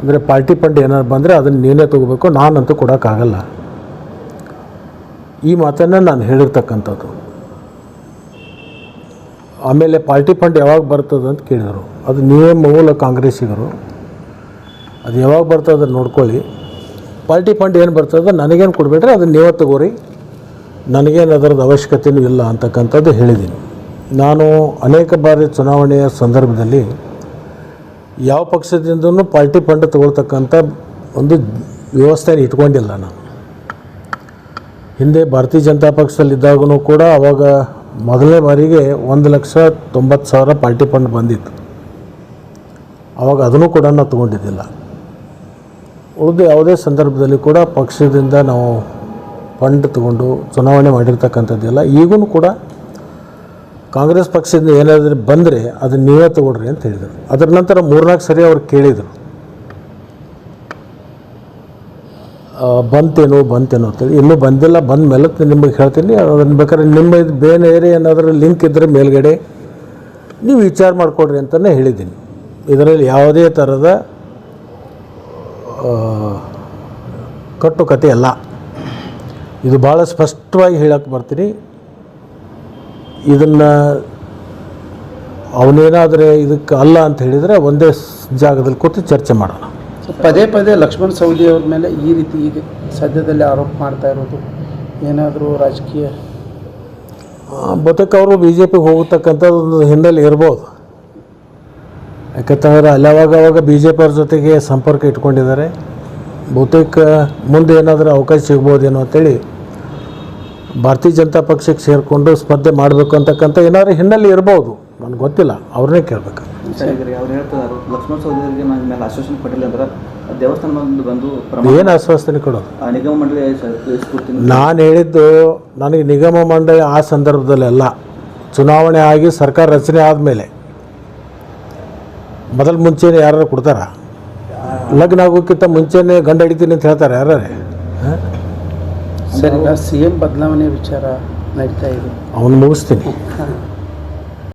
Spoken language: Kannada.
ಅಂದರೆ ಪಾರ್ಟಿ ಫಂಡ್ ಏನಾದ್ರು ಬಂದರೆ ಅದನ್ನು ನೀನೇ ತೊಗೋಬೇಕು, ನಾನಂತೂ ಕೊಡೋಕ್ಕಾಗಲ್ಲ. ಈ ಮಾತನ್ನು ನಾನು ಹೇಳಿರ್ತಕ್ಕಂಥದ್ದು. ಆಮೇಲೆ ಪಾರ್ಟಿ ಫಂಡ್ ಯಾವಾಗ ಬರ್ತದೆ ಅಂತ ಕೇಳಿದರು. ಅದು ನೀವೇ ಮೂಲ ಕಾಂಗ್ರೆಸ್ಸಿಗರು. ಅದು ಯಾವಾಗ ಬರ್ತದೆ ನೋಡ್ಕೊಳ್ಳಿ. ಪಾರ್ಟಿ ಫಂಡ್ ಏನು ಬರ್ತದೆ ನನಗೇನು ಕೊಡಬೇಡ್ರಿ, ಅದನ್ನು ನೀವೇ ತಗೋರಿ. ನನಗೇನು ಅದರದ್ದು ಅವಶ್ಯಕತೆಯೂ ಇಲ್ಲ ಅಂತಕ್ಕಂಥದ್ದು ಹೇಳಿದ್ದೀನಿ. ನಾನು ಅನೇಕ ಬಾರಿ ಚುನಾವಣೆಯ ಸಂದರ್ಭದಲ್ಲಿ ಯಾವ ಪಕ್ಷದಿಂದನೂ ಪಾರ್ಟಿ ಫಂಡ್ ತಗೊಳ್ತಕ್ಕಂಥ ಒಂದು ವ್ಯವಸ್ಥೆನ ಇಟ್ಕೊಂಡಿಲ್ಲ ನಾನು ಹಿಂದೆ ಭಾರತೀಯ ಜನತಾ ಪಕ್ಷದಲ್ಲಿದ್ದಾಗೂ ಕೂಡ ಅವಾಗ ಮೊದಲನೇ ಬಾರಿಗೆ ಒಂದು ಲಕ್ಷ ತೊಂಬತ್ತು ಸಾವಿರ ಪಾರ್ಟಿ ಫಂಡ್ ಬಂದಿತ್ತು. ಅವಾಗ ಅದನ್ನು ಕೂಡ ನಾವು ತೊಗೊಂಡಿದ್ದಿಲ್ಲ. ಉಳಿದು ಯಾವುದೇ ಸಂದರ್ಭದಲ್ಲಿ ಕೂಡ ಪಕ್ಷದಿಂದ ನಾವು ಫಂಡ್ ತಗೊಂಡು ಚುನಾವಣೆ ಮಾಡಿರ್ತಕ್ಕಂಥದ್ದಿಲ್ಲ. ಈಗೂ ಕೂಡ ಕಾಂಗ್ರೆಸ್ ಪಕ್ಷದಿಂದ ಏನಾದರೂ ಬಂದರೆ ಅದನ್ನ ನೀವೇ ತಗೊಳ್ರಿ ಅಂತ ಹೇಳಿದರು. ಅದರ ನಂತರ ಮೂರ್ನಾಲ್ಕು ಸರಿ ಅವ್ರು ಕೇಳಿದರು. ಬಂತೇನೋ ಬಂತೇನೋ ಅಂತೇಳಿ ಇನ್ನೂ ಬಂದಿಲ್ಲ, ಬಂದ ಮೇಲೆ ನಿಮಗೆ ಹೇಳ್ತೀನಿ. ಅದನ್ನು ಬೇಕಾದ್ರೆ ನಿಮ್ಮ ಬೇರೆ ಏನಾದರೂ ಲಿಂಕ್ ಇದ್ದರೆ ಮೇಲ್ಗಡೆ ನೀವು ವಿಚಾರ ಮಾಡಿಕೊಡ್ರಿ ಅಂತಲೇ ಹೇಳಿದ್ದೀನಿ. ಇದರಲ್ಲಿ ಯಾವುದೇ ಥರದ ಕಟ್ಟುಕತೆ ಅಲ್ಲ. ಇದು ಭಾಳ ಸ್ಪಷ್ಟವಾಗಿ ಹೇಳಕ್ಕೆ ಬರ್ತೀನಿ. ಇದನ್ನು ಅವನೇನಾದರೆ ಇದಕ್ಕೆ ಅಲ್ಲ ಅಂತ ಹೇಳಿದರೆ ಒಂದೇ ಜಾಗದಲ್ಲಿ ಕೂತು ಚರ್ಚೆ ಮಾಡೋಣ. ಪದೇ ಪದೇ ಲಕ್ಷ್ಮಣ್ ಸವದಿ ಅವ್ರ ಮೇಲೆ ಈ ರೀತಿ ಈಗ ಸದ್ಯದಲ್ಲಿ ಆರೋಪ ಮಾಡ್ತಾ ಇರೋದು. ಏನಾದರೂ ರಾಜಕೀಯ? ಆ, ಅವರು ಬಿ ಜೆ ಪಿಗೆ ಹೋಗತಕ್ಕಂಥದ್ದು ಒಂದು ಹಿನ್ನೆಲೆ ಇರ್ಬೋದು. ಯಾಕಂತಂದ್ರೆ ಅಲ್ಲಿ ಅವಾಗ ಅವಾಗ ಬಿ ಜೆ ಪಿಯವ್ರ ಜೊತೆಗೆ ಸಂಪರ್ಕ ಇಟ್ಕೊಂಡಿದ್ದಾರೆ. ಬಹುತೇಕ ಮುಂದೆ ಏನಾದರೂ ಅವಕಾಶ ಸಿಗ್ಬೋದೇನೋ ಅಂತೇಳಿ ಭಾರತೀಯ ಜನತಾ ಪಕ್ಷಕ್ಕೆ ಸೇರಿಕೊಂಡು ಸ್ಪರ್ಧೆ ಮಾಡಬೇಕು ಅಂತಕ್ಕಂಥ ಏನಾದ್ರು ಹಿನ್ನೆಲೆ ಇರ್ಬೋದು. ನನಗೆ ಗೊತ್ತಿಲ್ಲ. ಅವ್ರನ್ನೇ ಕೇಳಬೇಕು. ಸರಿ ಅವ್ರು ಹೇಳ್ತಾರೆ ಲಕ್ಷ್ಮಣ ಸಹೋದರಿಗೆ ನನ್ನ ಮೇಲೆ ಆಶ್ವಾಸನೆ ಕೊಟ್ಟಿಲ್ಲ ಅಂದ್ರೆ ದೇವಸ್ಥಾನ ಬಂದು ಬಂದು ಏನು ಆಶ್ವಾಸನೆ ಕೊಡೋದು? ನಿಗಮ ಮಂಡಳಿ ನಾನು ಹೇಳಿದ್ದು ನನಗೆ ನಿಗಮ ಮಂಡಳಿ ಆ ಸಂದರ್ಭದಲ್ಲೆಲ್ಲ ಚುನಾವಣೆ ಆಗಿ ಸರ್ಕಾರ ರಚನೆ ಆದಮೇಲೆ. ಮೊದಲು ಮುಂಚೆನೇ ಯಾರು ಕೊಡ್ತಾರ? ಲಗ್ನ ಆಗೋಕ್ಕಿಂತ ಮುಂಚೆನೇ ಗಂಡ ಹಿಡಿತೀನಿ ಅಂತ ಹೇಳ್ತಾರೆ ಯಾರೇ ಸರ್ ಸಿ ಎಂ ಬದಲಾವಣೆ ವಿಚಾರ ನಡೀತಾ ಇದೆ. ಅವನು ಮುಗಿಸ್ತೀನಿ.